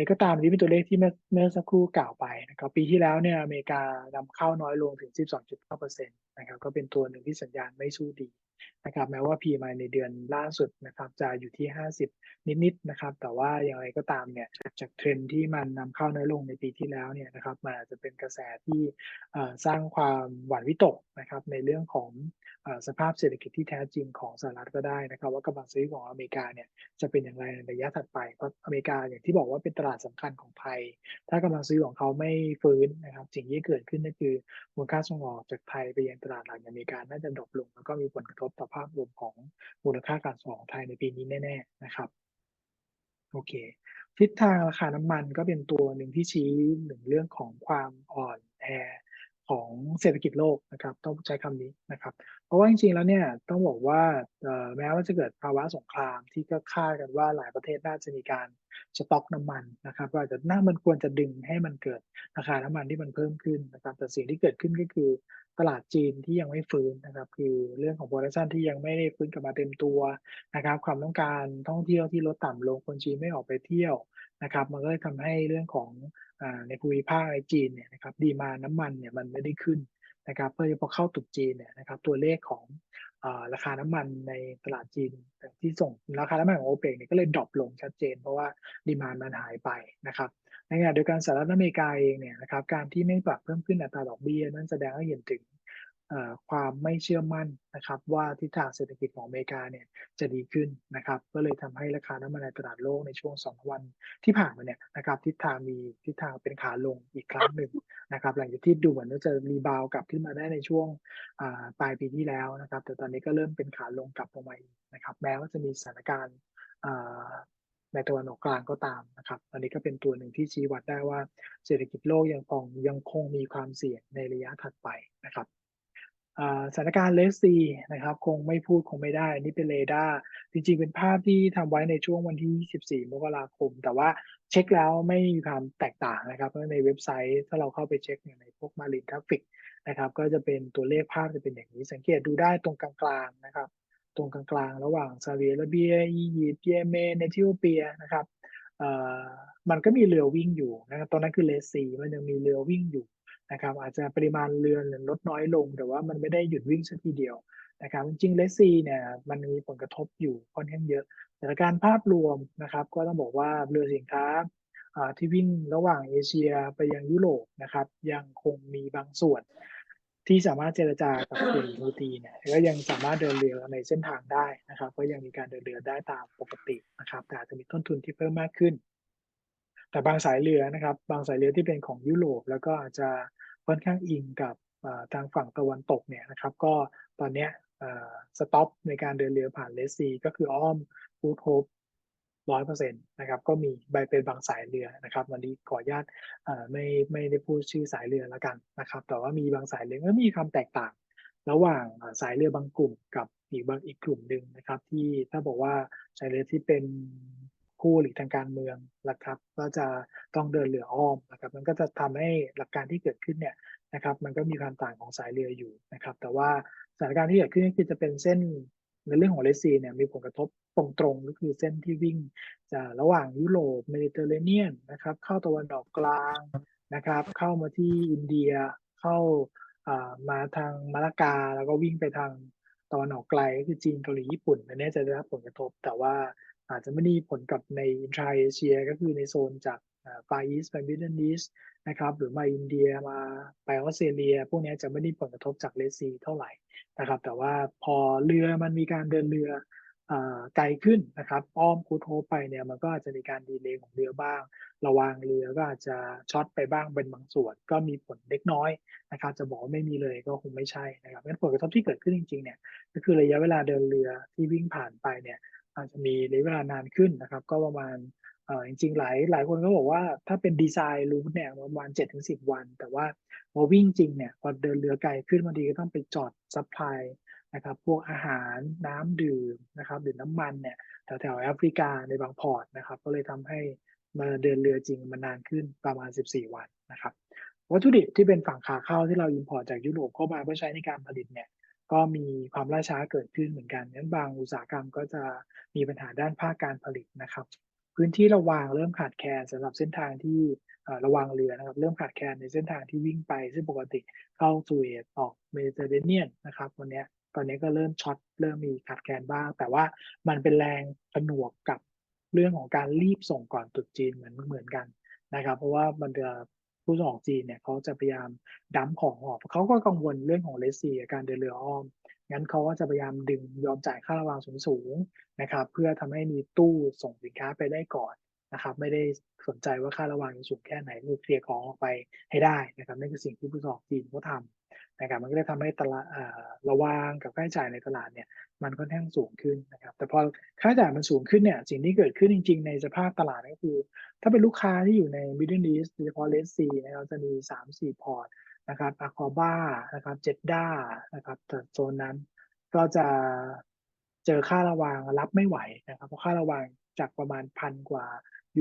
ไรก็ตามนี่เป็นตัวเลขที่เมื่อเมื่อสักครู่กล่าวไปนะครับปีที่แล้วเนี่ยอเมริกานำเข้าน้อยลงถึง 12.9%นะครับก็เป็นตัวหนึ่งที่สัญญาณไม่สู้ดี นะครับแม้ว่า PMI ในเดือนล่าสุดนะครับจะอยู่ที่ 50 นิดๆนะครับแต่ว่าอย่างไรก็ตามเนี่ยจากเทรนด์ที่มันนำเข้าน้อยลงในปีที่แล้วเนี่ยนะครับมันอาจจะเป็นกระแสที่สร้างความหวั่นวิตกนะครับในเรื่องของสภาพเศรษฐกิจที่แท้จริงของสหรัฐก็ได้นะครับว่ากำลังซื้อของอเมริกาเนี่ยจะเป็นอย่างไรในระยะถัดไปเพราะอเมริกาอย่างที่บอกว่าเป็นตลาดสำคัญของไทย ถ้ากำลังซื้อของเขาไม่ฟื้นนะครับสิ่งที่เกิดขึ้นก็คือมูลค่าส่งออกจากไทยไปยังตลาดหลังอเมริกาน่าจะดรอปลงแล้วก็มีผลกระทบต่อภาพรวมของมูลค่าการส่งอองไทยในปีนี้แน่ ๆ นะครับ โอเค ทิศทางราคาน้ำมันก็เป็นตัวหนึ่งที่ชี้หนึ่งเรื่องของความอ่อนแอ ของเศรษฐกิจโลกนะครับ ต้องใช้คำนี้นะครับ เพราะว่าจริงๆแล้วเนี่ยต้องบอกว่าแม้ว่าจะเกิดภาวะสงครามที่ก็คาดกันว่าหลายประเทศน่าจะมีการสต็อกน้ำมันนะครับก็อาจะน่ามันควรจะดึงให้มันเกิดราคาน้ำมันที่มันเพิ่มขึ้นนะครับ แต่สิ่งที่เกิดขึ้นก็คือตลาดจีนที่ยังไม่ฟื้นนะครับ คือเรื่องของโปรดักชันที่ยังไม่ได้ฟื้นกลับมาเต็มตัวนะครับ ความต้องการท่องเที่ยวที่ลดต่ำลงคนจีนไม่ออกไปเที่ยวนะครับ มันก็เลยทำให้เรื่องของ ในภูมิภาคในจีนเนี่ยนะครับดีมาน้ำมันเนี่ยมันไม่ได้ขึ้นนะครับเพื่อพอเข้าตุกจีนเนี่ยนะครับตัวเลขของราคาน้ำมันในตลาดจีนที่ส่งราคาน้ำมันของโอเปกเนี่ยก็เลยดรอปลงชัดเจน เพราะว่าดีมานมันหายไปนะครับในขณะเดียวกันสหรัฐอเมริกาเองเนี่ยนะครับการที่ไม่ปรับเพิ่มขึ้นอัตราดอกเบี้ยนั่นแสดงให้เห็นถึง ความไม่เชื่อมั่นนะครับว่าทิศทางเศรษฐกิจของอเมริกาเนี่ยจะดีขึ้นนะครับก็เลยทำให้ราคาน้ำมันในตลาดโลกในช่วง 2 วันที่ผ่านมาเนี่ยนะครับทิศทางมีทิศทางเป็นขาลงอีกครั้งหนึ่งนะครับหลังจากที่ดูเหมือนว่าจะรีบาวกลับขึ้นมาได้ในช่วงปลายปีที่แล้วนะครับแต่ตอนนี้ก็เริ่มเป็นขาลงกลับลงมาอีกนะครับแม้ว่าจะมีสถานการณ์ในตะวันออกกลางก็ตามนะครับอันนี้ก็เป็นตัวหนึ่งที่ชี้วัดได้ว่าเศรษฐกิจโลกยังคงยังคงมีความเสี่ยงในระยะถัดไปนะครับ สถานการณ์เลสซีนะครับ คงไม่พูดคงไม่ได้นี่เป็นเรดาร์ จริง ๆ เป็นภาพที่ทำไว้ในช่วงวันที่ 24 มกราคม แต่ว่าเช็คแล้วไม่มีความแตกต่างนะครับ เพราะในเว็บไซต์ถ้าเราเข้าไปเช็คในพวกมารินทราฟิกนะครับ ก็จะเป็นตัวเลขภาพจะเป็นอย่างนี้ สังเกตดูได้ตรงกลางๆนะครับ ตรงกลางๆ ระหว่างซาเวียและเบีย อียิปต์ เยเมน เอธิโอเปียนะครับมันก็มีเรือวิ่งอยู่นะครับตอนนั้นคือเลสซีมันยังมีเรือวิ่งอยู่ นะครับอาจจะปริมาณเรือลดน้อยลง แต่ว่ามันไม่ได้หยุดวิ่งสักทีเดียวนะครับจริงๆเลสซีเนี่ยมันมีผลกระทบอยู่ค่อนข้างเยอะ แต่การภาพรวมนะครับ ก็ต้องบอกว่าเรือสินค้าที่วิ่งระหว่างเอเชียไปยังยุโรปนะครับ ยังคงมีบางส่วนที่สามารถเจรจากับกลุ่มฮูตีเนี่ยก็ยังสามารถเดินเรือในเส้นทางได้นะครับ ก็ยังมีการเดินเรือได้ตามปกตินะครับ แต่อาจจะมีต้นทุนที่เพิ่มมากขึ้น แต่บางสายเรือนะครับ บางสายเรือที่เป็นของยุโรป แล้วก็อาจจะค่อนข้างอิงกับทางฝั่งตะวันตกเนี่ยนะครับ ก็ตอนนี้สต็อปในการเดินเรือผ่านเลสซีก็คืออ้อมฟูดโฮปร้อยเปอร์เซ็นต์นะครับก็มีใบเป็นบางสายเรือนะครับวันนี้ขออนุญาตไม่ไม่ได้พูดชื่อสายเรือแล้วกันนะครับ แต่ว่ามีบางสายเรือก็มีความแตกต่าง ระหว่างสายเรือบางกลุ่มกับอีกบางอีกกลุ่มหนึ่งนะครับ ที่ถ้าบอกว่าสายเรือที่เป็น คู่หรือทางการเมืองนะครับ ก็จะต้องเดินเรืออ้อมนะครับ มันก็จะทำให้หลักการที่เกิดขึ้นเนี่ยนะครับ มันก็มีความต่างของสายเรืออยู่นะครับ แต่ว่าสถานการณ์ที่เกิดขึ้นคือจะเป็นเส้นในเรื่องของเลซีเนี่ยมีผลกระทบตรงๆก็คือเส้นที่วิ่งจากระหว่างยุโรปเมดิเตอร์เรเนียนนะครับ เข้าตะวันออกกลางนะครับ เข้ามาที่อินเดียเข้ามาทางมาลากาแล้วก็วิ่งไปทางตะวันออกไกลก็คือจีนเกาหลีญี่ปุ่นอันนี้จะได้รับผลกระทบ แต่ว่า อาจจะไม่มีผลกับในอินทราเอเชีย ก็คือในโซนจากฟาอีสไปมิดเดิลอีสนะครับหรือมาอินเดียมาไปออสเตรเลีย พวกนี้จะไม่ได้ผลกระทบจากเลซีเท่าไหร่นะครับ แต่ว่าพอเรือมันมีการเดินเรือไกลขึ้นนะครับอ้อมคูโทไปเนี่ยมันก็อาจจะมีการดีเลย์ของเรือบ้าง ระวางเรือก็อาจจะช็อตไปบ้างเป็นบางส่วน ก็มีผลเล็กน้อยนะครับจะบอกว่าไม่มีเลยก็คงไม่ใช่นะครับงั้นผลกระทบที่เกิดขึ้นจริงๆเนี่ยก็คือระยะเวลาเดินเรือที่วิ่งผ่านไปเนี่ย อาจจะมีระยะเวลานานขึ้นนะครับ ก็ประมาณจริงๆหลายหลายคนก็บอกว่าถ้าเป็นดีไซน์รูทเนี่ยประมาณเจ็ดถึงสิบวัน แต่ว่าพอวิ่งจริงเนี่ยพอเดินเรือไกลขึ้นบางทีก็ต้องไปจอดซัพพลายนะครับพวกอาหารน้ำดื่มนะครับหรือน้ำมันเนี่ยแถวแถวแอฟริกาในบางพอร์ตนะครับ ก็เลยทำให้มาเดินเรือจริงมันนานขึ้นประมาณ 14 วันนะครับวัตถุดิบที่เป็นฝั่งขาเข้าที่เราอินพอร์ตจากยุโรปเข้ามาเพื่อใช้ในการผลิตเนี่ย ก็มีความล่าช้าเกิดขึ้นเหมือนกันนั้นบางอุตสาหกรรมก็จะมีปัญหาด้านภาคการผลิตนะครับ พื้นที่ระวางเริ่มขาดแคลนสำหรับเส้นทางที่ระวางเรือนะครับ เริ่มขาดแคลนในเส้นทางที่วิ่งไป ซึ่งปกติเข้าสุเอตออกเมดิเตอร์เรเนียนนะครับวันนี้ตอนนี้ก็เริ่มช็อตเริ่มมีขาดแคลนบ้าง แต่ว่ามันเป็นแรงผนวกกับเรื่องของการรีบส่งก่อนตรุษจีนเหมือนเหมือนกันนะครับ เพราะว่ามันจะ ผู้ส่งออกจีนเนี่ยเขาจะพยายามดั้มของออกเขาก็กังวลเรื่องของเลสซีการเดินเรืออ้อมงั้นเขาก็จะพยายามดึงยอมจ่ายค่าระวางสูงๆนะครับ เพื่อทำให้มีตู้ส่งสินค้าไปได้ก่อนนะครับ ไม่ได้สนใจว่าค่าระวางสูงแค่ไหนมือเคลียร์ของออกไปให้ได้นะครับนั่นคือสิ่งที่ผู้ส่งออกจีนเขาทำ นะครับมันก็เลยทำให้ตลาดระวางกับค่าใช้จ่ายในตลาดเนี่ยมันค่อนข้างสูงขึ้นนะครับแต่พอค่าใช้จ่ายมันสูงขึ้นเนี่ยสิ่งที่เกิดขึ้นจริง ๆ ในสภาพตลาดก็คือ ถ้าเป็นลูกค้าที่อยู่ใน Middle East โดยเฉพาะเลสซีนะครับจะมี 3-4 พอร์ตนะครับอาคอบ้านะครับเจดด้านะครับโซนนั้นก็จะเจอค่าระวางรับไม่ไหวนะครับเพราะค่าระวางจากประมาณพันกว่า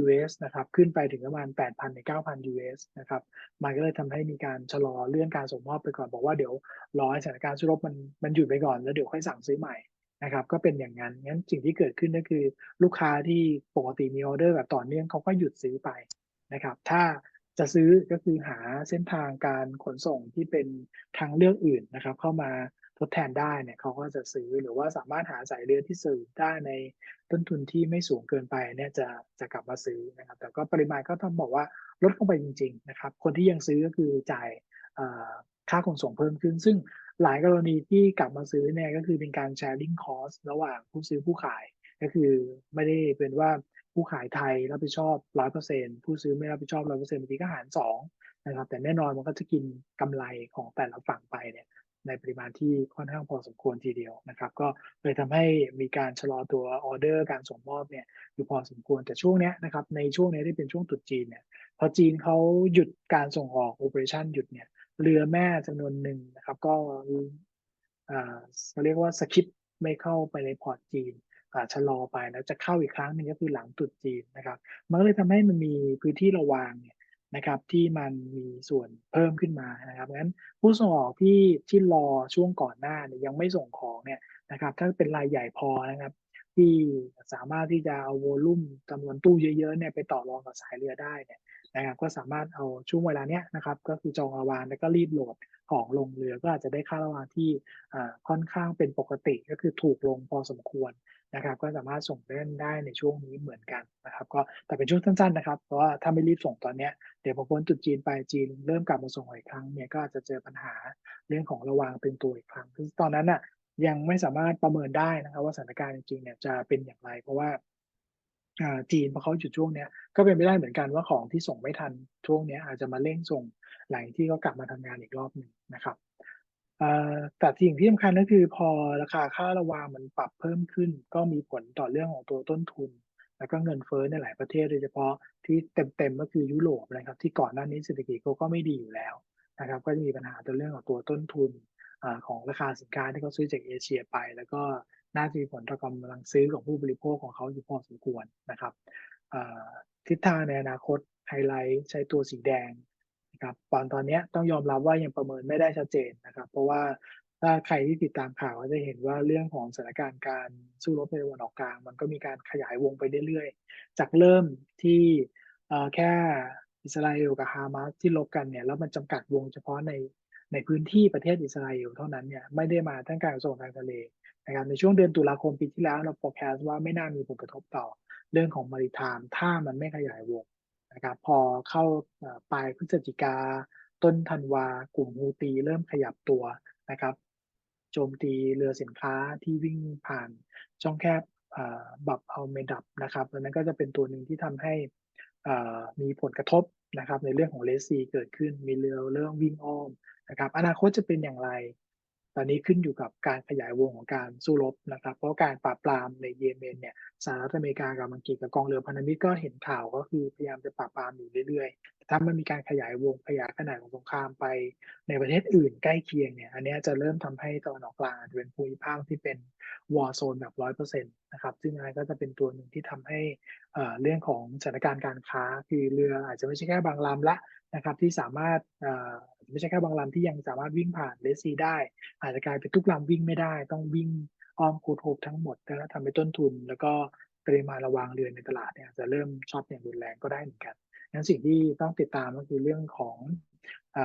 US นะครับขึ้นไปถึงประมาณ 8,000ถึง9,000 US นะครับมันก็เลยทำให้มีการชะลอเลื่อนการส่งมอบไปก่อนบอกว่าเดี๋ยวรอให้สถานการณ์สู้รบมันมันหยุดไปก่อนแล้วเดี๋ยวค่อยสั่งซื้อใหม่นะครับก็เป็นอย่างนั้นงั้นสิ่งที่เกิดขึ้นก็คือ ลูกค้าที่ปกติมีออเดอร์แบบต่อเนื่องเขาก็หยุดซื้อไปนะครับถ้าจะซื้อก็คือหาเส้นทางการขนส่งที่เป็นทางเลือกอื่นนะครับเข้ามา ทดแทนได้เนี่ยเขาก็จะซื้อหรือว่าสามารถหาสายเรือที่ซื้อได้ในต้นทุนที่ไม่สูงเกินไปเนี่ยจะจะกลับมาซื้อนะครับ แต่ก็ปริมาณก็ต้องบอกว่าลดลงไปจริง ๆ นะครับ คนที่ยังซื้อก็คือจ่ายค่าขนส่งเพิ่มขึ้น ซึ่งหลายกรณีที่กลับมาซื้อเนี่ยก็คือเป็นการ sharing cost ระหว่างผู้ซื้อผู้ขายก็คือไม่ได้เป็นว่าผู้ขายไทยรับผิดชอบ100%ผู้ซื้อไม่รับผิดชอบ100%บางทีก็หาร2นะครับแต่แน่นอนมันก็จะกินกำไรของแต่ละฝั่งไปเนี่ย ในปริมาณที่ค่อนข้างพอสมควรทีเดียวนะครับ ก็เลยทำให้มีการชะลอตัวออเดอร์การส่งมอบเนี่ยอยู่พอสมควรแต่ช่วงนี้นะครับในช่วงนี้ที่เป็นช่วงตรุษจีนเนี่ยพอจีนเขาหยุดการส่งออกโอเปอเรชั่นหยุดเนี่ยเรือแม่จำนวนหนึ่งนะครับ ก็เขาเรียกว่าสคิปไม่เข้าไปในพอร์ตจีนชะลอไปแล้วจะเข้าอีกครั้งหนึ่งก็คือหลังตรุษจีนนะครับ มันก็เลยทำให้มันมีพื้นที่ระวางเนี่ย นะครับที่มันมีส่วนเพิ่มขึ้นมานะครับงั้นผู้ส่งออกที่ที่รอช่วงก่อนหน้าเนี่ยยังไม่ส่งของเนี่ยนะครับถ้าเป็นรายใหญ่พอนะครับ ที่สามารถที่จะเอาโวลุ่มจำนวนตู้เยอะๆเนี่ยไปต่อรองกับสายเรือได้เนี่ยนะครับก็สามารถเอาช่วงเวลาเนี้ยนะครับก็คือจองระวางแล้วก็รีบโหลดของลงเรือก็อาจจะได้ค่าระวางที่ค่อนข้างเป็นปกติก็คือถูกลงพอสมควร นะครับ ก็สามารถส่งเล่นได้ในช่วงนี้เหมือนกันนะครับ ก็แต่เป็นช่วงสั้นๆนะครับ เพราะว่าถ้าไม่รีบส่งตอนเนี้ยเดี๋ยวพอพ้นจุดจีนไปจีนเริ่มกลับมาส่งอีกครั้งเนี่ยก็อาจจะเจอปัญหาเรื่องของระวางเป็นตัวอีกครั้งคือตอนนั้นน่ะยังไม่สามารถประเมินได้นะครับ ว่าสถานการณ์จริงๆเนี่ยจะเป็นอย่างไร เพราะว่าจีนพอเขาหยุดช่วงเนี้ยก็เป็นไปได้เหมือนกันว่าของที่ส่งไม่ทันช่วงเนี้อาจจะมาเร่งส่งหลังที่เขากลับมาทำงานอีกรอบหนึ่งนะครับ แต่สิ่งที่สำคัญก็คือพอราคาค่าระวางมันปรับเพิ่มขึ้น ก็มีผลต่อเรื่องของตัวต้นทุน แล้วก็เงินเฟ้อในหลายประเทศโดยเฉพาะที่เต็มๆก็คือยุโรปนะครับ ที่ก่อนหน้านี้เศรษฐกิจเขาก็ไม่ดีอยู่แล้วนะครับ ก็จะมีปัญหาตัวเรื่องของตัวต้นทุนอของราคาสินค้าที่เขาซื้อจากเอเชียไป แล้วก็น่าจะมีผลต่อกำลังซื้อของผู้บริโภคของเขาอยู่พอสมควรนะครับทิศทางในอนาคตไฮไลท์ใช้ตัวสีแดง นะครับตอนตอนนี้ต้องยอมรับว่ายังประเมินไม่ได้ชัดเจนนะครับ เพราะว่าถ้าใครที่ติดตามข่าวก็จะเห็นว่าเรื่องของสถานการณ์การสู้รบในวันออกกลาง มันก็มีการขยายวงไปเรื่อยๆ จากเริ่มที่แค่อิสราเอลกับฮามาสที่ลบกันเนี่ยแล้วมันจำกัดวงเฉพาะในในพื้นที่ประเทศอิสราเอลเท่านั้นเนี่ยไม่ได้มาทั้งการส่งทางทะเลนะครับในช่วงเดือนตุลาคมปีที่แล้วเรา forecast ว่าไม่น่ามีผลกระทบต่อเรื่องของมาริทามถ้ามันไม่ขยายวง นะครับพอเข้าปลายพฤศจิกา ต้นธันวากลุ่มฮูตีเริ่มขยับตัวนะครับ โจมตีเรือสินค้าที่วิ่งผ่านช่องแคบบับเอาเมดับนะครับดังนั้นก็จะเป็นตัวหนึ่งที่ทำให้มีผลกระทบนะครับในเรื่องของเลสซีเกิดขึ้นมีเรือเรื่องวิ่งอ้อมนะครับอนาคตจะเป็นอย่างไร ตอนนี้ขึ้นอยู่กับการขยายวงของการสู้รบนะครับ เพราะการปราบปรามในเยเมนเนี่ยสหรัฐอเมริกากับอังกฤษกับกองเรือพันธมิตรก็เห็นข่าวก็คือพยายามจะปราบปรามอยู่เรื่อยๆ ถ้ามันมีการขยายวงขยายขนาดของสงครามไปในประเทศอื่นใกล้เคียงเนี่ย อันนี้จะเริ่มทำให้ตะวันออกกลางจะเป็นภูมิภาคที่เป็นวอร์โซนแบบร้อยเปอร์เซ็นต์นะครับ ซึ่งอันก็จะเป็นตัวหนึ่งที่ทำให้เรื่องของสถานการณ์การค้า คือเรืออาจจะไม่ใช่แค่บางลำละ นะครับที่สามารถไม่ใช่แค่บางลำที่ยังสามารถวิ่งผ่านเลสซีได้ อาจจะกลายเป็นทุกลำวิ่งไม่ได้ ต้องวิ่งอ้อมคูทโฮปทั้งหมดแล้วทำให้ต้นทุน แล้วก็ปริมาณระวางเรือนในตลาดเนี่ยจะเริ่มช็อตอย่างรุนแรงก็ได้เหมือนกันงั้นสิ่งที่ต้องติดตามก็คือเรื่องของอ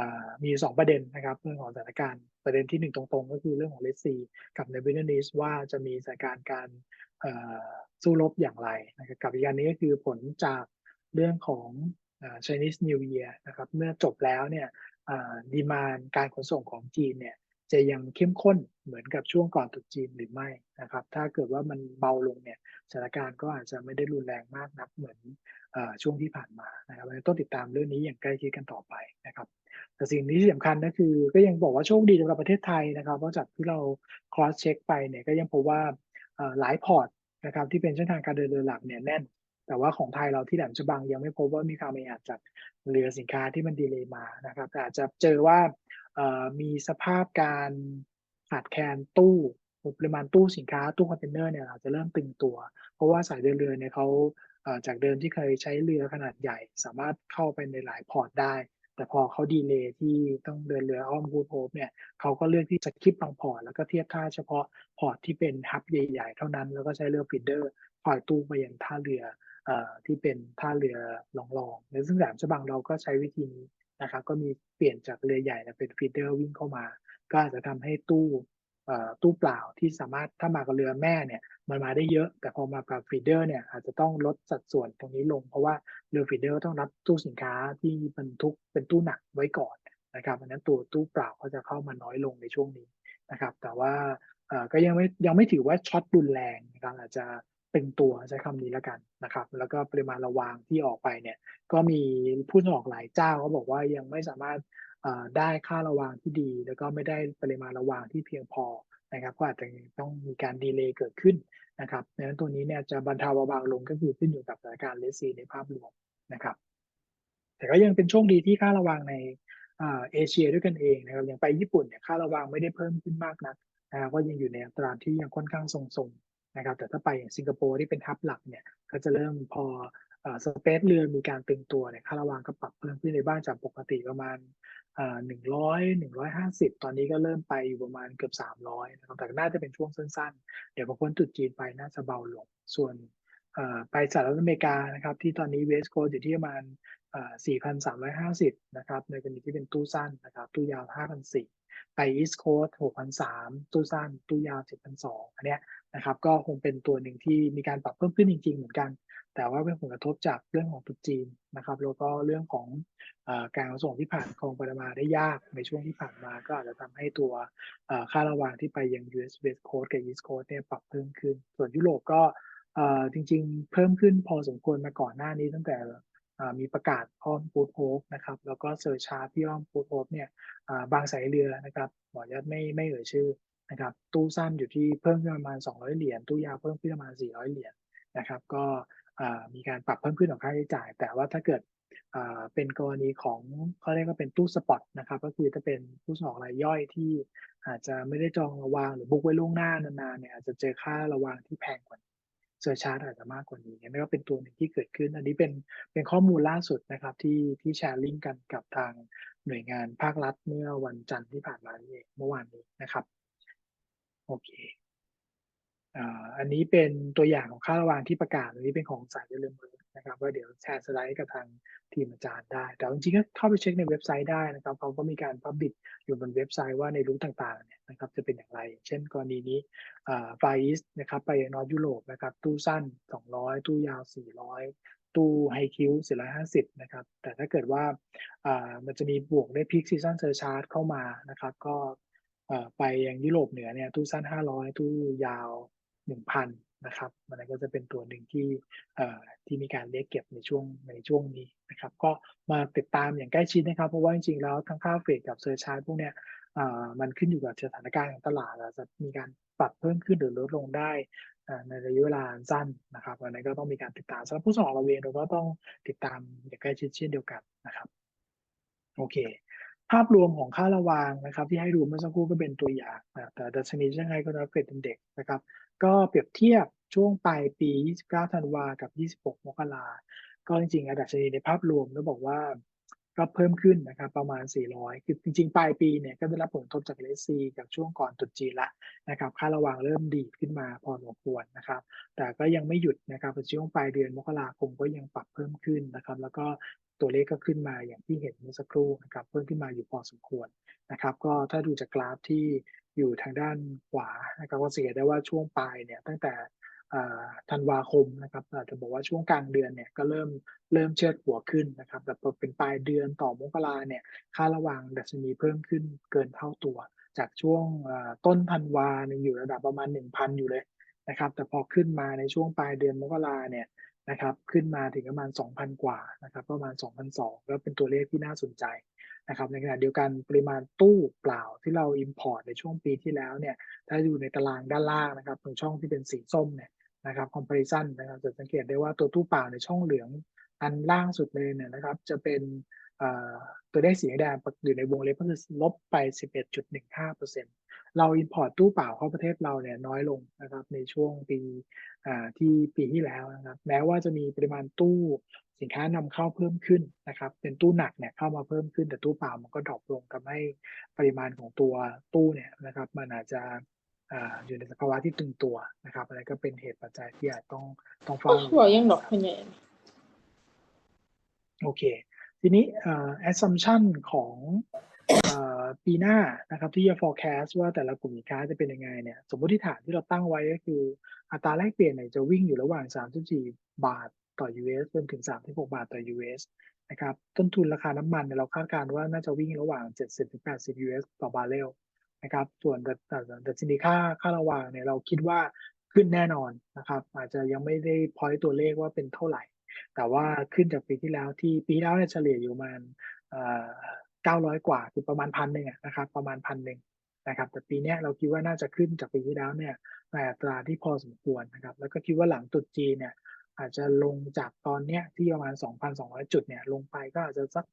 มีสองประเด็นนะครับเรื่องของสถานการณ์ประเด็นที่หนึ่งตรงๆ ก็คือเรื่องของเลสซีกับในเวเนนิสว่าจะมีสถานการณ์การสู้รบอย่างไรนะครับกับอีกอย่างนี้ก็คือผลจากเรื่องของ Chinese New Year นะครับเมื่อจบแล้วเนี่ยดีมานการขนส่งของจีนเนี่ยจะยังเข้มข้นเหมือนกับช่วงก่อนตรุษจีนหรือไม่นะครับ ถ้าเกิดว่ามันเบาลงเนี่ยสถานการณ์ก็อาจจะไม่ได้รุนแรงมากนักเหมือนอช่วงที่ผ่านมานะครับต้องติดตามเรื่องนี้อย่างใกล้ชิดกันต่อไปนะครับ แต่สิ่งที่สำคัญก็คือ ก็ยังบอกว่าโชคดีสำหรับประเทศไทยนะครับ เพราะจากที่เรา cross check ไปเนี่ยก็ยังพบว่าหลายพอร์ตนะครับที่เป็นเส้นทางการเดินเรือหลักเนี่ยแน่น แต่ว่าของไทยเราที่แหลมฉบังยังไม่พบว่ามีความไม่อาจจากเรือสินค้าที่มันดีเลย์มานะครับแต่อาจจะเจอว่ามีสภาพการขาดแคลนตู้ปริมาณตู้สินค้าตู้คอนเทนเนอร์เนี่ยอาจจะเริ่มตึงตัว เพราะว่าสายเดินเรือเนี่ยเขาจากเดิมที่เคยใช้เรือขนาดใหญ่ สามารถเข้าไปในหลายพอร์ตได้ แต่พอเขาดีเลย์ที่ต้องเดินเรืออ้อมกูโฮปเนี่ยเขาก็เลือกที่จะคิดบางพอร์ตแล้วก็เทียบท่าเฉพาะพอร์ตที่เป็นฮับใหญ่ ๆ เท่านั้น แล้วก็ใช้เรือฟีดเดอร์ปล่อยตู้ไปยังท่าเรือ ที่เป็นท่าเรือลองๆในซึ่งแหลมฉบังเราก็ใช้วิธีนี้นะครับ ก็มีเปลี่ยนจากเรือใหญ่เป็นฟีดเดอร์วิ่งเข้ามา ก็อาจจะทำให้ตู้ตู้เปล่าที่สามารถถ้ามากับเรือแม่เนี่ยมันมาได้เยอะ แต่พอมากับฟีดเดอร์เนี่ยอาจจะต้องลดสัดส่วนตรงนี้ลง เพราะว่าเรือฟีดเดอร์ต้องรับตู้สินค้าที่บรรทุกเป็นตู้หนักไว้ก่อนนะครับอันนั้นตัวตู้เปล่าก็จะเข้ามาน้อยลงในช่วงนี้นะครับ แต่ว่าก็ยังไม่ยังไม่ถือว่าช็อตรุนแรงนะครับอาจจะ เป็นตัวใช้คำนี้แล้วกันนะครับ แล้วก็ปริมาณระวางที่ออกไปเนี่ย ก็มีผู้ส่งออกหลายเจ้าเขาบอกว่ายังไม่สามารถได้ค่าระวางที่ดี แล้วก็ไม่ได้ปริมาณระวางที่เพียงพอนะครับ ก็อาจจะต้องมีการดีเลย์เกิดขึ้นนะครับดังนั้นตัวนี้เนี่ยจะบรรเทาเบาบางลงก็คือขึ้นอยู่กับสถานการณ์เลสซีในภาพรวมนะครับ แต่ก็ยังเป็นโชคดีที่ค่าระวางในเอเชียด้วยกันเองนะครับอย่างไปญี่ปุ่นเนี่ยค่าระวางไม่ได้เพิ่มขึ้นมากนักนะครับก็ยังอยู่ในอัตราที่ยังค่อนข้างทรง นะครับแต่ถ้าไปอย่างสิงคโปร์ที่เป็นทับหลักเนี่ยก็จะเริ่มพอสเปซเรือมีการตึงตัวเนี่ยค่าระวางก็ปรับเพิ่มขึ้นในบ้านจากปกติประมาณหนึ่งร้อยหนึ่งร้อยห้าสิบตอนนี้ก็เริ่มไปอยู่ประมาณเกือบสามร้อยนะครับแต่น่าจะเป็นช่วงสั้นๆ เดี๋ยวพอพ้นจุดจีนไปน่าจะเบาลง ส่วนไปสหรัฐอเมริกานะครับที่ตอนนี้เวสโคอยู่ที่ประมาณ4,350 นะครับในกรณีที่เป็นตู้สั้นนะครับตู้ยาว 5,400 ไปอีสโคส6,300 ตู้สั้น ตู้ยาว 7,200 อันเนี้ย นะครับก็คงเป็นตัวหนึ่งที่มีการปรับเพิ่มขึ้นจริง ๆ เหมือนกัน แต่ว่าเป็นผลกระทบจากเรื่องของตุจีนนะครับแล้วก็เรื่องของอการขนส่งที่ผ่านคลองปานามาได้ยากในช่วงที่ผ่านมาก็อาจจะทำให้ตัวค่าระวางที่ไปยัง US West Coast กับ East Coast เนี่ยปรับเพิ่มขึ้น ส่วนยุโรปก็จริง ๆ เพิ่มขึ้นพอสมควรมาก่อนหน้านี้ตั้งแต่มีประกาศอ้อมฟูดโฮปนะครับแล้วก็เซอร์ชาร์ที่อ้อมฟูดโฮปเนี่ยบางสายเรือนะครับหมอยัดไม่ไม่เอ่ยชื่อ นะครับตู้สั้นอยู่ที่เพิ่มขึ้นประมาณ 200 เหรียญตู้ยาวเพิ่มขึ้นประมาณ 400 เหรียญนะครับก็มีการปรับเพิ่มขึ้นของค่าใช้จ่าย แต่ว่าถ้าเกิดเป็นกรณีของเขาเรียกว่าเป็นตู้สปอตนะครับก็คือถ้าเป็นผู้ส่งรายย่อยที่อาจจะไม่ได้จองระวางหรือบุกไว้ล่วงหน้านานๆเนี่ยอาจจะเจอค่าระวางที่แพงกว่าเซอร์ชาร์จอาจจะมากกว่านี้นี่ก็เป็นตัวหนึ่งที่เกิดขึ้น อันนี้เป็นเป็นข้อมูลล่าสุดนะครับที่ที่แชร์ลิงก์กันกับทางหน่วยงานภาครัฐเมื่อวันจันทร์ที่ผ่านมาเองเมื่อวานนี้นะครับ โอเคอันนี้เป็นตัวอย่างของค่าระวางที่ประกาศอันนี้เป็นของสายเรือเมืองนะครับว่าเดี๋ยวแชร์สไลด์กับทางทีมอาจารย์ได้ แต่จริงๆก็เข้าไปเช็คในเว็บไซต์ได้นะครับเขาก็มีการพับบิดอยู่บนเว็บไซต์ว่าในรูทต่างๆเนี่ยนะครับจะเป็นอย่างไร เช่นกรณีนี้ไฟอิสนะครับไปนอร์ยุโรปนะครับตู้สั้น 200 ตู้ยาว 400 ตู้ไฮคิว450 นะครับ แต่ถ้าเกิดว่ามันจะมีบวกได้พิกซีซันเซอร์ชาร์จเข้ามานะครับก็ ไปยังยุโรปเหนือเนี่ยตู้สั้น 500 ตู้ยาว 1,000 นะครับมันก็จะเป็นตัวหนึ่งที่ที่มีการเรียกเก็บในช่วงในช่วงนี้นะครับ ก็มาติดตามอย่างใกล้ชิดนะครับ เพราะว่าจริงๆแล้วทั้งค่าเฟดกับเซอร์ชาร์พวกเนี้ยมันขึ้นอยู่กับสถานการณ์ของตลาดจะมีการปรับเพิ่มขึ้นหรือลดลงได้ในระยะเวลาสั้นนะครับอันนั้นก็ต้องมีการติดตามสำหรับผู้ส่งออกเราเองเราก็ต้องติดตามอย่างใกล้ชิดเช่นเดียวกันนะครับ โอเคาพรวมของค่าระวางนะครับที่ให้ดูเมื่อสักครู่ก็เป็นตัวอย่างแต่ดัชนียังไงก็นับเฟดเป็นเด็กนะครับ ก็เปรียบเทียบช่วงปลายปี 29 ธันวากับ 26 มกราก็จริงๆอัดัชนีในภาพรวมก็บอกว่า ก็เพิ่มขึ้นนะครับประมาณ 400 คือจริงๆ ปลายปีเนี่ยก็ได้รับผลกระทบจากเลสซีจากช่วงก่อนตรุษจีนละนะครับค่าระวังเริ่มดีขึ้นมาพอสมควรนะครับ แต่ก็ยังไม่หยุดนะครับในช่วงปลายเดือนมกราคมก็ยังปรับเพิ่มขึ้นนะครับ แล้วก็ตัวเลขก็ขึ้นมาอย่างที่เห็นเมื่อสักครู่นะครับเพิ่มขึ้นมาอยู่พอสมควรนะครับ ก็ถ้าดูจากกราฟที่อยู่ทางด้านขวานะครับก็สังเกตได้ว่าช่วงปลายเนี่ยตั้งแต่ ธันวาคมนะครับอาจจะบอกว่าช่วงกลางเดือนเนี่ยก็เริ่มเริ่มเชิดหัวขึ้นนะครับแต่พอเป็นปลายเดือนต่อมกราเนี่ยค่าระวังดัชนีเพิ่มขึ้นเกินเท่าตัว จากช่วงต้นธันวาเนี่ยอยู่ระดับประมาณ 1,000 อยู่เลยนะครับแต่พอขึ้นมาในช่วงปลายเดือนมกราเนี่ยนะครับขึ้นมาถึงประมาณ 2,000 กว่านะครับประมาณ2,200แล้วเป็นตัวเลขที่น่าสนใจนะครับในขณะเดียวกันปริมาณตู้เปล่าที่เรา Import ในช่วงปีที่แล้วเนี่ยถ้าอยู่ในตารางด้านล่างนะครับตรงช่องที่เป็นสีส้มเนี่ย นะครับ comparison นะครับจะสังเกตได้ว่าตัวตู้เปล่าในช่องเหลืองอันล่างสุดเลยเนี่ยนะครับ จะเป็นตัวเลขสีแดงอยู่ในวงเล็บก็คือลบไป 11.15%เรา import ตู้เปล่าเข้าประเทศเราเนี่ยน้อยลงนะครับในช่วงปีที่ปีที่แล้วนะครับแม้ว่าจะมีปริมาณตู้สินค้านำเข้าเพิ่มขึ้นนะครับ เป็นตู้หนักเนี่ยเข้ามาเพิ่มขึ้นแต่ตู้เปล่ามันก็ดรอปลงทำให้ปริมาณของตัวตู้เนี่ยนะครับ มันอาจจะ อยู่ในสภาวะที่ตึงตัวนะครับอะไรก็เป็นเหตุปัจจัยที่อาจต้องต้องเฝ้าหัวยังดอกพะใหญ่โอเค ทีนี้ assumption ของปีหน้านะครับที่จะ forecast ว่าแต่ละกลุ่มสินค้าจะเป็นยังไงเนี่ยสมมติฐานที่เราตั้งไว้ก็คือ อัตราแลกเปลี่ยนเนี่ยจะวิ่งอยู่ระหว่าง 34 บาทต่อ US จนถึง 36 บาทต่อ US นะครับต้นทุนราคาน้ำมันเนี่ยเราคาดการณ์ว่าน่าจะวิ่งระหว่าง 70-80 US ต่อบาร์เรล นะครับ ส่วนดัชนีค่าค่าระวางเนี่ยเราคิดว่าขึ้นแน่นอนนะครับ อาจจะยังไม่ได้พอยต์ตัวเลขว่าเป็นเท่าไหร่ แต่ว่าขึ้นจากปีที่แล้วที่ปีแล้วเนี่ยเฉลี่ยอยู่ประมาณเก้าร้อยกว่าคือประมาณพันหนึ่งนะครับ ประมาณพันหนึ่งนะครับ แต่ปีนี้เราคิดว่าน่าจะขึ้นจากปีที่แล้วเนี่ยในอัตราที่พอสมควรนะครับ แล้วก็คิดว่าหลังตุดจีเนี่ยอาจจะลงจากตอนเนี้ยที่ประมาณ 2,200 จุดเนี่ยลงไปก็อาจจะสัก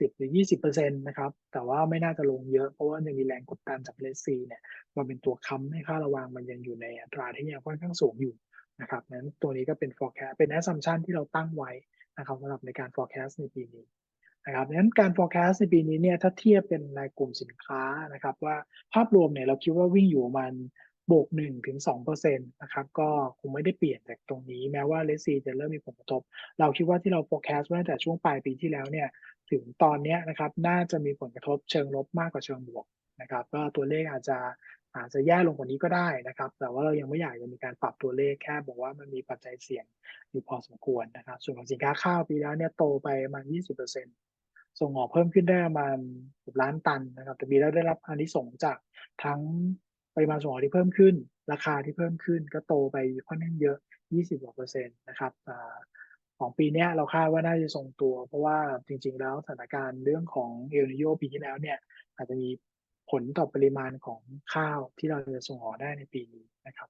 สิบหรือยี่สิบเปอร์เซ็นต์นะครับ แต่ว่าไม่น่าจะลงเยอะ เพราะว่ายังมีแรงกดดันจากเลสซีเนี่ยมันเป็นตัวค้ำให้ค่าระวางมันยังอยู่ในอัตราที่ยังค่อนข้างสูงอยู่นะครับนั้นตัวนี้ก็เป็น forecast เป็น assumption ที่เราตั้งไว้นะครับสำหรับในการ forecast ในปีนี้นะครับนั้นการ forecast ในปีนี้เนี่ยถ้าเทียบเป็นรายกลุ่มสินค้านะครับว่าภาพรวมเนี่ยเราคิดว่าวิ่งอยู่ประมาณบวกหนึ่งถึงสองเปอร์เซ็นต์นะครับก็คงไม่ได้เปลี่ยนจากตรงนี้แม้ว่าเลสซีจะเริ่มมีผลกระทบ เราคิดว่าที่เรา forecast ไว้ตั้งแต่ช่วงปลายปีที่แล้วเนี่ย ถึงตอนนี้นะครับน่าจะมีผลกระทบเชิงลบมากกว่าเชิงบวกนะครับ ก็ตัวเลขอาจจะอาจจะแย่ลงกว่านี้ก็ได้นะครับ แต่ว่าเรายังไม่อยากจะมีการปรับตัวเลขแค่บอกว่ามันมีปัจจัยเสี่ยงอยู่พอสมควรนะครับ ส่วนของสินค้าข้าวปีแล้วเนี่ยโตไปประมาณ 20%ส่งออกเพิ่มขึ้นได้ประมาณ10ล้านตันนะครับ แต่ปีแล้วได้รับอันที่ส่งจากทั้งปริมาณส่งออกที่เพิ่มขึ้น ราคาที่เพิ่มขึ้นก็โตไปค่อนข้างเยอะ 20กว่าเปอร์เซ็นต์นะครับ ของปีนี้เราคาดว่าน่าจะทรงตัว เพราะว่าจริง ๆ แล้วสถานการณ์เรื่องของเอลนิโยปีที่แล้วเนี่ยอาจจะมีผลต่อปริมาณของข้าวที่เราจะส่งออกได้ในปีนี้นะครับ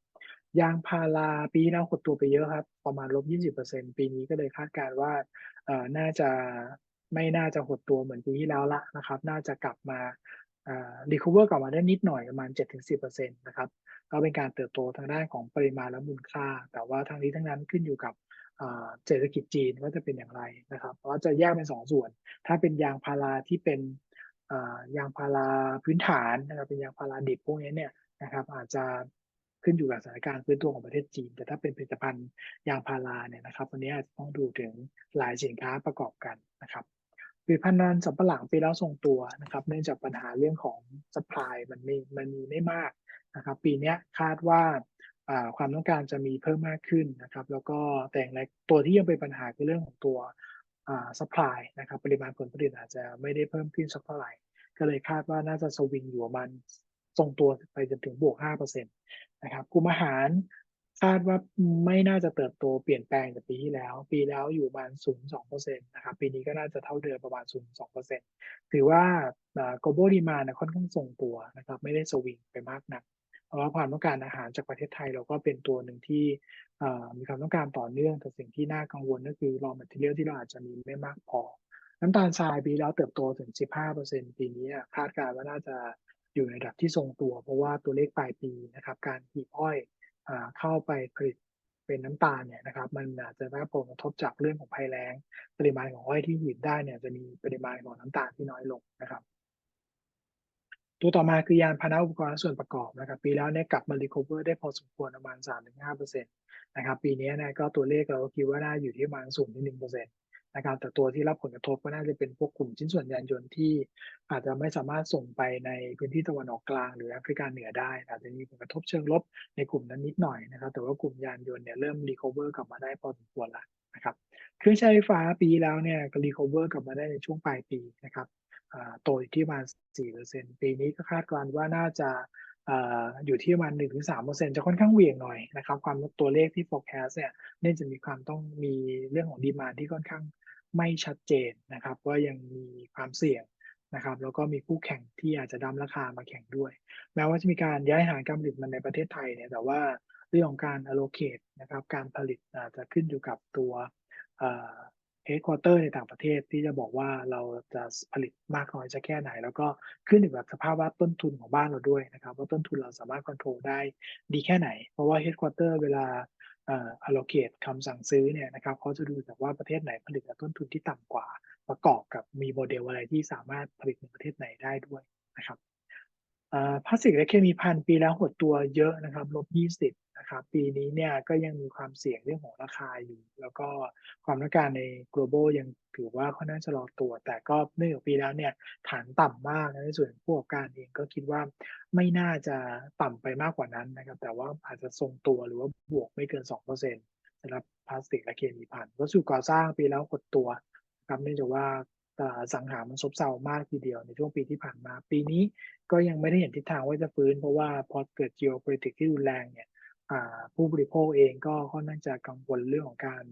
ยางพาราปีแล้วหดตัวไปเยอะครับ ประมาณลบ20%ปีนี้ก็เลยคาดการณ์ว่าน่าจะไม่น่าจะหดตัวเหมือนปีที่แล้วละนะครับ น่าจะกลับมา รีคูเวอร์กลับมาได้นิดหน่อยประมาณ 7-10%นะครับก็เป็นการเติบโตทางด้านของปริมาณและมูลค่า แต่ว่าทางนี้ทั้งนั้นขึ้นอยู่กับเศรษฐกิจจีนว่าจะเป็นอย่างไรนะครับเพราะจะแยกเป็นสองส่วน ถ้าเป็นยางพาราที่เป็นยางพาราพื้นฐานนะครับเป็นยางพาราดิบพวกนี้เนี่ยนะครับอาจจะขึ้นอยู่กับสถานการณ์พื้นตัวของประเทศจีน แต่ถ้าเป็นผลิตภัณฑ์ยางพาราเนี่ยนะครับวันนี้อาจจะต้องดูถึงหลายสินค้าประกอบกันนะครับ ผลิตภัณฑ์นั้นสับปะหลังปีแล้วทรงตัวนะครับ เนื่องจากปัญหาเรื่องของสป라이มันมีมันมีไม่มากนะครับ ปีนี้คาดว่าความต้องการจะมีเพิ่มมากขึ้นนะครับ แล้วก็แต่อย่างไรตัวที่ยังเป็นปัญหาคือเรื่องของตัวสป라이นะครับ ปริมาณผลผลิตอาจจะไม่ได้เพิ่มขึ้นสักเท่าไหร่ ก็เลยคาดว่าน่าจะสวิงอยู่ประมาณทรงตัวไปจนถึงบวก5%นะครับกลุ่มอาหาร คาดว่าไม่น่าจะเติบโตเปลี่ยนแปลงจากปีที่แล้ว ปีแล้วอยู่ประมาณ 0.2%นะครับ ปีนี้ก็น่าจะเท่าเดิมประมาณ 0.2%ถือว่า global demand ค่อนข้างทรงตัวนะครับ ไม่ได้สวิงไปมากนัก เพราะว่าความต้องการอาหารจากประเทศไทยเราก็เป็นตัวหนึ่งที่มีความต้องการต่อเนื่อง แต่สิ่งที่น่ากังวลก็คือ raw material ที่เราอาจจะมีไม่มากพอ น้ำตาลทรายปีแล้วเติบโตถึง 15%ปีนี้คาดการณ์ว่าน่าจะอยู่ในระดับที่ทรงตัว เพราะว่าตัวเลขปลายปีนะครับ การหีบอ้อย เข้าไปผลิตเป็นน้ำตาลเนี่ยนะครับมันอาจจะได้ผลกระทบจากเรื่องของภัยแล้ง ปริมาณของอ้อยที่หีบได้เนี่ยจะมีปริมาณของน้ำตาลที่น้อยลงนะครับ ตัวต่อมาคือยานพาหนะอุปกรณ์ส่วนประกอบนะครับ ปีแล้วเนี่ยกลับมา recover ได้พอสมควรประมาณ 3-5%นะครับปีนี้เนี่ยก็ตัวเลขเราก็คิดว่าน่าอยู่ที่ประมาณ0-1%นะครับแต่ตัวที่รับผลกระทบก็น่าจะเป็นพวกกลุ่มชิ้นส่วนยานยนต์ที่อาจจะไม่สามารถส่งไปในพื้นที่ตะวันออกกลาง หรือแอฟริกาเหนือได้อาจจะมีผลกระทบเชิงลบในกลุ่มนั้นนิดหน่อยนะครับ แต่ว่ากลุ่มยานยนต์เนี่ยเริ่ม recover กลับมาได้พอสมควรแล้วนะครับเครื่องใช้ไฟฟ้าปีแล้วเนี่ยก็ recover กลับมาได้ในช่วงปลายปีนะครับโตอยู่ที่ประมาณ4%ปีนี้ก็คาดการณ์ว่าน่าจะอยู่ที่ประมาณ1-3%จะค่อนข้างเหวี่ยงหน่อยนะครับ ความตัวเลขที่ forecast เนี่ยเนื่องจากมีความต้องมีเรื่องของ demand ที่ค่อนข้าง ไม่ชัดเจนนะครับว่ายังมีความเสี่ยงนะครับแล้วก็มีคู่แข่งที่อาจจะดั้มราคามาแข่งด้วย แม้ว่าจะมีการย้ายฐานการผลิตมาในประเทศไทยเนี่ยแต่ว่าเรื่องของการ allocate นะครับการผลิตอาจจะขึ้นอยู่กับตัวอ่า headquarter ในต่างประเทศที่จะบอกว่าเราจะผลิตมากน้อยจะแค่ไหน แล้วก็ขึ้นอยู่กับสภาพว่าต้นทุนของบ้านเราด้วยนะครับว่าต้นทุนเราสามารถ control ได้ดีแค่ไหน เพราะว่า headquarter เวลา allocate คำสั่งซื้อเนี่ยนะครับเขาจะดูจากว่าประเทศไหนผลิตต้นทุนที่ต่ำกว่า ประกอบกับมีโมเดลอะไรที่สามารถผลิตในประเทศไหนได้ด้วยนะครับอ่าพลาสติกและเคมีพันปีแล้วหดตัวเยอะนะครับลบ20 นะครับปีนี้เนี่ยก็ยังมีความเสี่ยงเรื่องของราคาอยู่ แล้วก็ความต้องการใน global ยังถือว่าค่อนข้างชะลอตัว แต่ก็เนื่องจากปีแล้วเนี่ยฐานต่ำมากในส่วนผู้ประกอบการเองก็คิดว่าไม่น่าจะต่ำไปมากกว่านั้นนะครับแต่ว่าอาจจะทรงตัวหรือว่าบวกไม่เกิน2%สำหรับพลาสติกและเคมีภัณฑ์วัสดุก่อสร้างปีแล้วหดตัวครับเนื่องจากว่าอ่าอสังหามันซบเซามากทีเดียวในช่วงปีที่ผ่านมา ปีนี้ก็ยังไม่ได้เห็นทิศทางว่าจะฟื้น เพราะว่าพอเกิด geopolitics ที่รุนแรงเนี่ย ผู้บริโภคเองก็ค่อนข้างจะกังวลเรื่องของการ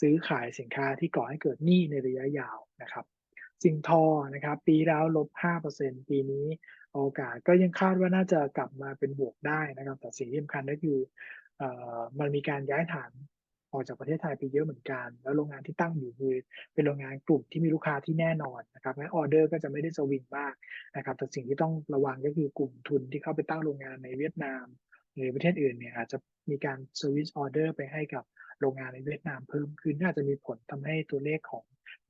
ซื้อขายสินค้าที่ก่อให้เกิดหนี้ในระยะยาวนะครับ สิงทอนะครับ ปีแล้วลบ 5%ปีนี้โอกาสก็ยังคาดว่าน่าจะกลับมาเป็นบวกได้นะครับ แต่สิ่งที่สำคัญก็คืออ่มันมีการย้ายฐานออกจากประเทศไทยไปเยอะเหมือนกัน แล้วโรงงานที่ตั้งอยู่คือเป็นโรงงานกลุ่มที่มีลูกค้าที่แน่นอนนะครับงั้นออเดอร์ก็จะไม่ได้สวิงมากนะครับ แต่สิ่งที่ต้องระวังก็คือกลุ่มทุนที่เข้าไปตั้งโรงงานในเวียดนาม หรือประเทศอื่นเนี่ยอาจจะมีการสวิตช์ออร์เดอร์ไปให้กับโรงงานในเวียดนามเพิ่มขึ้นน่าจะมีผลทำให้ตัวเลขของ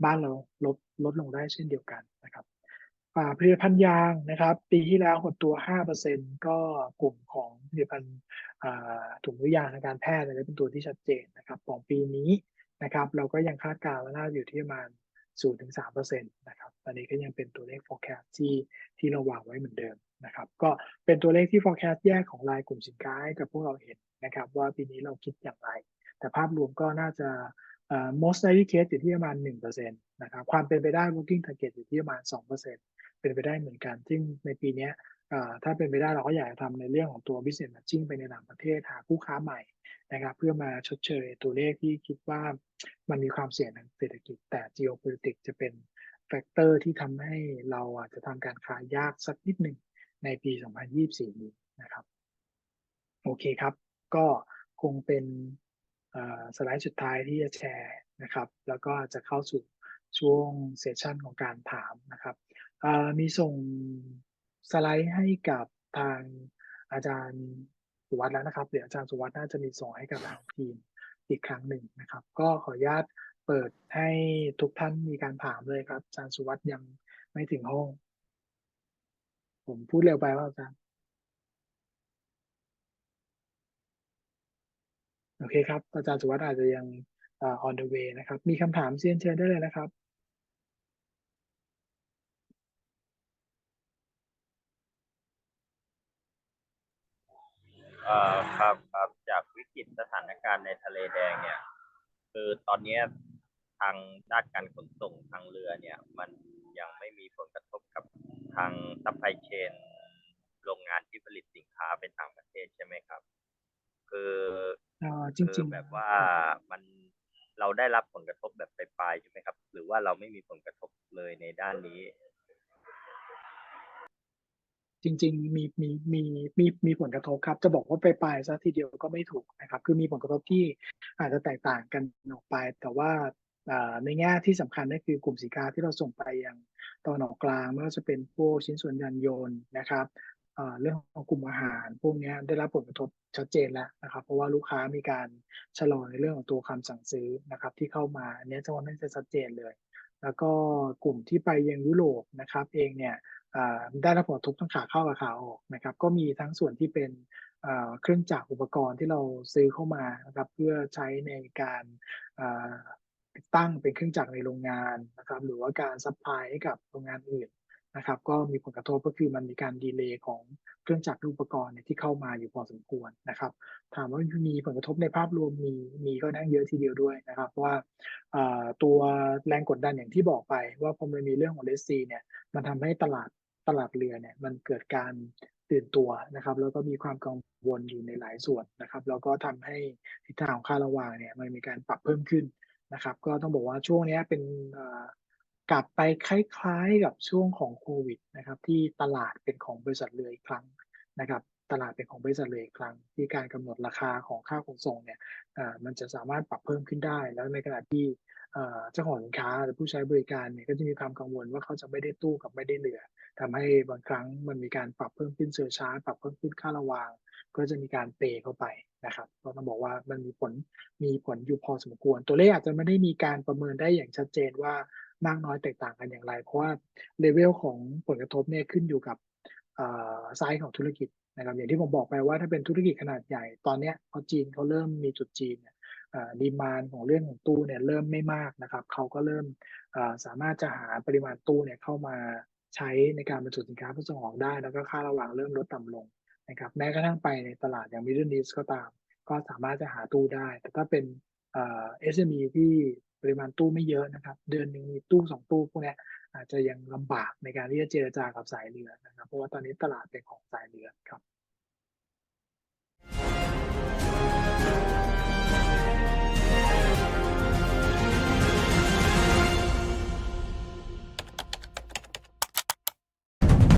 บ้านเราลดลดลงได้เช่นเดียวกันนะครับผลิตภัณฑ์ยางนะครับ ปีที่แล้วหดตัว 5%ก็กลุ่มของผลิตภัณฑ์ถุงมือยางทางการแพทย์อะไรเป็นตัวที่ชัดเจนนะครับของปีนี้นะครับ เราก็ยังคาดการณ์ว่าน่าอยู่ที่ประมาณ0-3%นะครับอันนี้ก็ยังเป็นตัวเลข forecast ที่ที่เราวางไว้เหมือนเดิม นะครับ ก็เป็นตัวเลขที่ forecast แยกของรายกลุ่มสินค้าให้กับพวกเราเห็นนะครับ ว่าปีนี้เราคิดอย่างไร แต่ภาพรวมก็น่าจะ most likely case อยู่ที่ประมาณ1%นะครับ ความเป็นไปได้ working target อยู่ที่ประมาณ 2%เป็นไปได้เหมือนกัน ซึ่งในปีนี้ถ้าเป็นไปได้เราก็อยากจะทำในเรื่องของตัว business matching ไปในต่างประเทศหาคู่ค้าใหม่นะครับ เพื่อมาชดเชยตัวเลขที่คิดว่ามันมีความเสี่ยงทางเศรษฐกิจ แต่ geopolitics จะเป็นแฟกเตอร์ที่ทำให้เราอาจจะทำการค้ายากสักนิดหนึ่ง ในปี 2024 นี้นะครับ โอเคครับ ก็คงเป็นสไลด์สุดท้ายที่จะแชร์นะครับ แล้วก็จะเข้าสู่ช่วงเซสชันของการถามนะครับ มีส่งสไลด์ให้กับทางอาจารย์สุวัสด์แล้วนะครับ เดี๋ยวอาจารย์สุวัสด์น่าจะมีส่งให้กับทางทีมอีกครั้งหนึ่งนะครับ ก็ขออนุญาตเปิดให้ทุกท่านมีการถามเลยครับอาจารย์สุวัสด์ยังไม่ถึงห้อง ผมพูดเร็วไปว่าอาจารย์โอเคครับ อาจารย์สุวัสด์อาจจะยังอ่อ on the way นะครับ มีคำถามเชิญเชิญได้เลยนะครับ เอ่อครับครับจากวิกฤตสถานการณ์ในทะเลแดงเนี่ย คือตอนนี้ทางด้านการขนส่งทางเรือเนี่ย มันยังไม่มีผลกระทบกับ ทางซัพพลายเชนโรงงานที่ผลิตสินค้าเป็นต่างประเทศใช่ไหมครับ คือเอ่อจคืริองๆแบบว่ามันเราได้รับผลกระทบแบบปลายๆใช่ไหมครับ หรือว่าเราไม่มีผลกระทบเลยในด้านนี้ จริง ๆ มีมีมีมีมีผลกระทบครับ จะบอกว่าไปปลายๆซะทีเดียวก็ไม่ถูกนะครับ คือมีผลกระทบที่อาจจะแตกต่างกันออกไป แต่ว่าอ่า ในแง่ที่สำคัญก็คือกลุ่มสินค้าที่เราส่งไปยังตะวันออกกลางไม่ว่าจะเป็นพวกชิ้นส่วนยานยนต์นะครับเรื่องของกลุ่มอาหาร พวกนี้ได้รับผลกระทบชัดเจนแล้วนะครับ เพราะว่าลูกค้ามีการชะลอในเรื่องของตัวคำสั่งซื้อนะครับ ที่เข้ามาอันเนี้ยจะว่าน่าจะชัดเจนเลย แล้วก็กลุ่มที่ไปยังยุโรปนะครับ เองเนี่ยได้รับผลกระทบทั้งขาเข้ากับขาออกนะครับ ก็มีทั้งส่วนที่เป็นเครื่องจักรอุปกรณ์ที่เราซื้อเข้ามานะครับ เพื่อใช้ในการ ติดตั้งเป็นเครื่องจักรในโรงงานนะครับหรือว่าการซัพพลายให้กับโรงงานอื่นนะครับก็มีผลกระทบก็คือมันมีการดีเลย์ของเครื่องจักรอุปกรณ์เนี่ยที่เข้ามาอยู่พอสมควรนะครับ ถามว่ามีผลกระทบในภาพรวมมีมีก็นั่งเยอะทีเดียวด้วยนะครับเพราะว่าตัวแรงกดดันอย่างที่บอกไป ว่าพอมันมีเรื่องของเลสซีเนี่ยมันทำให้ตลาดตลาดเรือเนี่ยมันเกิดการตื่นตัวนะครับ แล้วก็มีความกังวลอยู่ในหลายส่วนนะครับ แล้วก็ทำให้ทิศทางของค่าระวางเนี่ยมันมีการปรับเพิ่มขึ้น นะครับ ก็ต้องบอกว่าช่วงนี้เป็นกลับไปคล้ายๆกับช่วงของโควิดนะครับที่ตลาดเป็นของบริษัทเรืออีกครั้งนะครับตลาดเป็นของบริษัทเรืออีกครั้ง ที่การกำหนดราคาของค่าขนส่งเนี่ยมันจะสามารถปรับเพิ่มขึ้นได้ แล้วในขณะที่เจ้าของสินค้าหรือผู้ใช้บริการเนี่ยก็จะมีความกังวลว่าเขาจะไม่ได้ตู้กับไม่ได้เรือทำให้บางครั้งมันมีการปรับเพิ่มขึ้นเซอร์ชาร์จปรับเพิ่มขึ้นค่าระวาง ก็จะมีการเปเข้าไป นะครับก็ต้องบอกว่ามันมีผลมีผลอยู่พอสมควร ตัวเลขอาจจะไม่ได้มีการประเมินได้อย่างชัดเจนว่ามากน้อยแตกต่างกันอย่างไร เพราะว่าเลเวลของผลกระทบเนี่ยขึ้นอยู่กับไซส์ของธุรกิจนะครับอย่างที่ผมบอกไปว่าถ้าเป็นธุรกิจขนาดใหญ่ตอนเนี้ยพอจีนเขาเริ่มมีจุดจีนเนี่ยดีมานของเรื่องของตู้เนี่ยเริ่มไม่มากนะครับเขาก็เริ่มสามารถจะหาปริมาณตู้เนี่ยเข้ามาใช้ในการบรรจุสินค้าเพื่อส่งออกได้ แล้วก็ค่าระหว่างเริ่มลดต่ำลง นะครับแม้กระทั่งไปในตลาดอย่าง Middle East ก็ตาม ก็สามารถจะหาตู้ได้ แต่ถ้าเป็นเอสเอ SME ที่ปริมาณตู้ไม่เยอะนะครับ เดือนหนึ่งมีตู้สองตู้พวกนี้อาจจะยังลำบากในการที่จะเจรจากับสายเรือนะครับ เพราะว่าตอนนี้ตลาดเป็นของสายเรือครับ